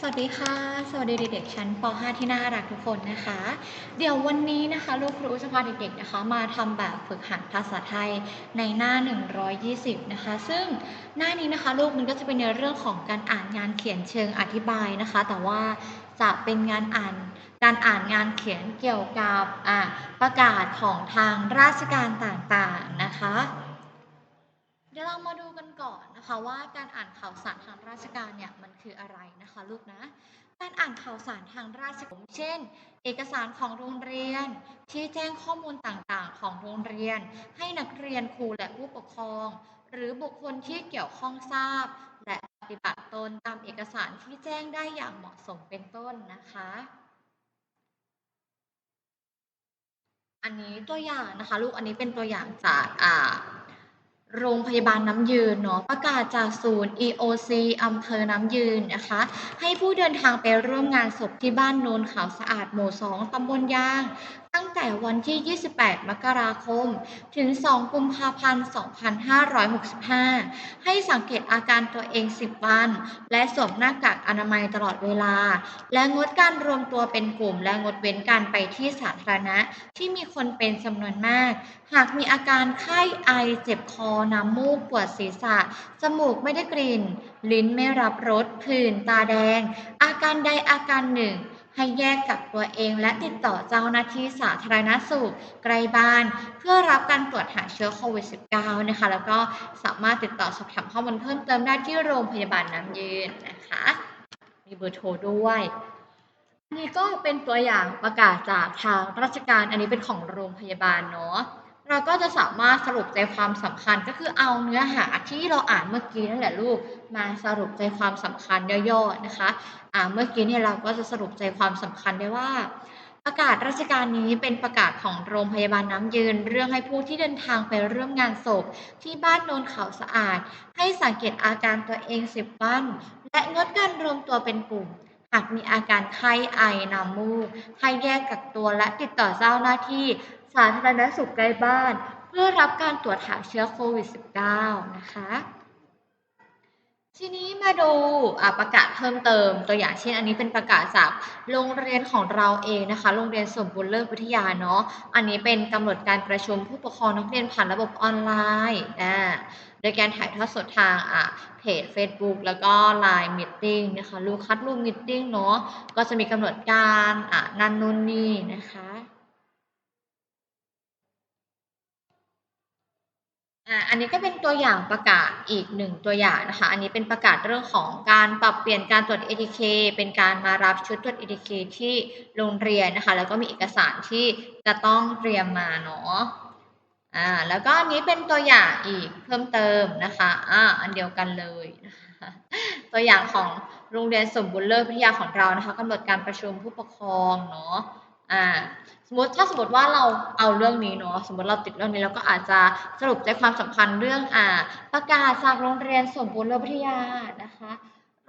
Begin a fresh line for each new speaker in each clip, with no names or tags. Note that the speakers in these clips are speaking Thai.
สวัสดีค่ะ สวัสดีเด็กๆชั้นป .5 ที่น่ารักทุกคนนะคะ เดี๋ยววันนี้นะคะลูกครูจะพาเด็กๆนะคะมาทำแบบฝึกหัดภาษาไทยในหน้า 120 นะคะ ซึ่งหน้านี้นะคะลูกมันก็จะเป็นในเรื่องของการอ่านงานเขียนเชิงอธิบายนะคะ แต่ว่าจะเป็นงานอ่านการอ่านงานเขียนเกี่ยวกับประกาศของทางราชการต่างๆนะคะ มาดูกันก่อนนะคะว่าการอ่านข่าวสารทางราชการเนี่ยมันคืออะไรนะคะลูกนะ การอ่านข่าวสารทางราชการเช่น เอกสารของโรงเรียน ที่แจ้งข้อมูลต่างๆ ของโรงเรียน ให้นักเรียนครูและผู้ปกครอง หรือบุคคลที่เกี่ยวข้องทราบ และปฏิบัติตนตามเอกสารที่แจ้งได้อย่างเหมาะสมเป็นต้นนะคะอันนี้ตัวอย่างนะคะ ลูกอันนี้เป็นตัวอย่างจากอ่า โรงพยาบาลน้ำยืนเนาะประกาศจากศูนย์ EOC อำเภอน้ำยืนนะคะ ให้ผู้เดินทางไปร่วมงานศพที่บ้านโนนขาวสะอาดหมู่ 2 ตำบลยาง ตั้งแต่วันที่ 28 มกราคม ถึง 2 กุมภาพันธ์ 2565 ให้สังเกตอาการตัวเอง 10 วัน และสวมหน้ากากอนามัยตลอดเวลา และงดการรวมตัวเป็นกลุ่ม และงดเว้นการไปที่สาธารณะ ที่มีคนเป็นจำนวนมาก หากมีอาการไข้ไอเจ็บคอ น้ำมูก ปวดศีรษะ จมูกไม่ได้กลิ่น ลิ้นไม่รับรสผื่นตาแดง อาการใดอาการหนึ่ง ให้แยกกักตัวเองและติดต่อเจ้าหน้าที่สาธารณสุขใกล้บ้าน เพื่อรับการตรวจหาเชื้อโควิด -19 นะคะ แล้วก็สามารถติดต่อสอบถามข้อมูลเพิ่มเติมได้ที่โรงพยาบาลน้ำยืนนะคะ มีเบอร์โทรด้วยนี่ก็เป็นตัวอย่างประกาศจากทางราชการอันนี้เป็นของโรงพยาบาลเนาะ เราก็จะสามารถสรุปใจความสำคัญก็คือเอาเนื้อหาที่เราอ่านเมื่อกี้นั่นแหละลูกมาสรุปใจความสำคัญย่อๆนะคะอ่าเมื่อกี้เนี่ยเราก็จะสรุปใจความสำคัญได้ว่า ประกาศราชการนี้เป็นประกาศของโรงพยาบาลน้ำยืน เรื่องให้ผู้ที่เดินทางไปร่วมงานศพ ที่บ้านโนนเขาสะอาด ให้สังเกตอาการตัวเองสิบวันและงดการรวมตัวเป็นกลุ่มากมีอาการไข้ไอน้ำมูก ให้แยกกักตัวและติดต่อเจ้าหน้าที่ สาธารณสุขใกล้บ้าน เพื่อรับการตรวจหาเชื้อโควิด -19 นะคะ ทีนี้ มาดูประกาศเพิ่มเติมตัวอย่างเช่น อันนี้เป็นประกาศจากโรงเรียนของเราเองนะคะ โรงเรียนสมบูรณ์เลิศวิทยาเนาะ อันนี้เป็นกำหนดการประชุมผู้ปกครองนักเรียนผ่านระบบออนไลน์นะโดยการถ่ายทอดสดทางเพจ Facebook แล้วก็ Line Meeting นะคะ ลูกคัดลูกมิ e เนาะ ก็จะมีกำหนดการนันนู่นนี่นะคะ อันนี้ก็เป็นตัวอย่างประกาศอีกหนึ่งตัวอย่างนะคะ อันนี้เป็นประกาศเรื่องของการปรับเปลี่ยนการตรวจ ATK เป็นการมารับชุดตรวจ ATK ที่โรงเรียนนะคะ แล้วก็มีเอกสารที่จะต้องเตรียมมาเนาะ อ่า แล้วก็อันนี้เป็นตัวอย่างอีกเพิ่มเติมนะคะ อ่า อันเดียวกันเลยนะคะตัวอย่างของโรงเรียนสมบูรณ์เลิศวิทยาของเรานะคะกำหนดการประชุมผู้ปกครองเนาะ อ่า สมมติถ้าสมมติว่าเราเอาเรื่องนี้เนาะสมมติเราติดเรื่องนี้เราก็อาจจะสรุปใจความสำคัญเรื่องอ่า ประกาศจากโรงเรียนสมบูรณ์วิทยานะคะ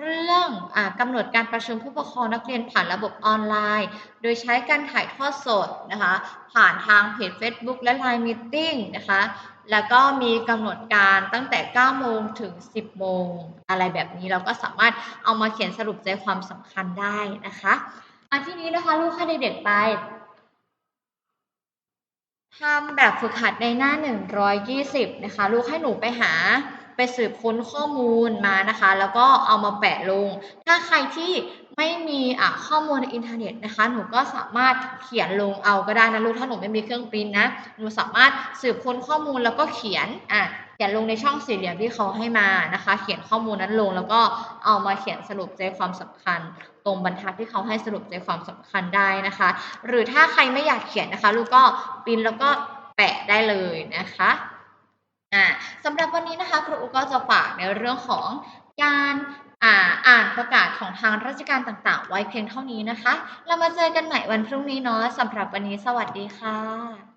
เรื่องอกำหนดการประชุมผู้ปกครองนักเรียนผ่านระบบออนไลน์ โดยใช้การถ่ายทอดสดนะคะ ผ่านทางเพจ Facebook และ Line Meeting นะคะ แล้วก็มีกำหนดการตั้งแต่ 9 โมงถึง 10 โมง อะไรแบบนี้เราก็สามารถเอามาเขียนสรุปใจความสำคัญได้นะคะอันที่นี้นะคะลูกค้าเด็กๆไป ทำแบบฝึกหัดในหน้า 120 นะคะ ลูกให้หนูไปหาไปสืบค้นข้อมูลมานะคะ แล้วก็เอามาแปะลง ถ้าใครที่ไม่มีอะข้อมูลในอินเทอร์เน็ตนะคะ หนูก็สามารถเขียนลงเอาก็ได้นะลูกถ้าหนูไม่มีเครื่องปริ้นนะ หนูสามารถสืบค้นข้อมูลแล้วก็เขียนอะ เขียนลงในช่องสี่เหลี่ยมที่เขาให้มานะคะ เขียนข้อมูลนั้นลง แล้วก็เอามาเขียนสรุปใจความสำคัญ ตรงบรรทัดที่เขาให้สรุปใจความสำคัญได้นะคะ หรือถ้าใครไม่อยากเขียนนะคะ ลูกก็ปริ้นแล้วก็แปะได้เลยนะคะอ่าสำหรับวันนี้นะคะครูก็จะฝากในเรื่องของการอ่าอ่านประกาศของทางราชการต่างๆ ไว้เพียงเท่านี้นะคะ เรามาเจอกันใหม่วันพรุ่งนี้เนาะสำหรับวันนี้สวัสดีค่ะ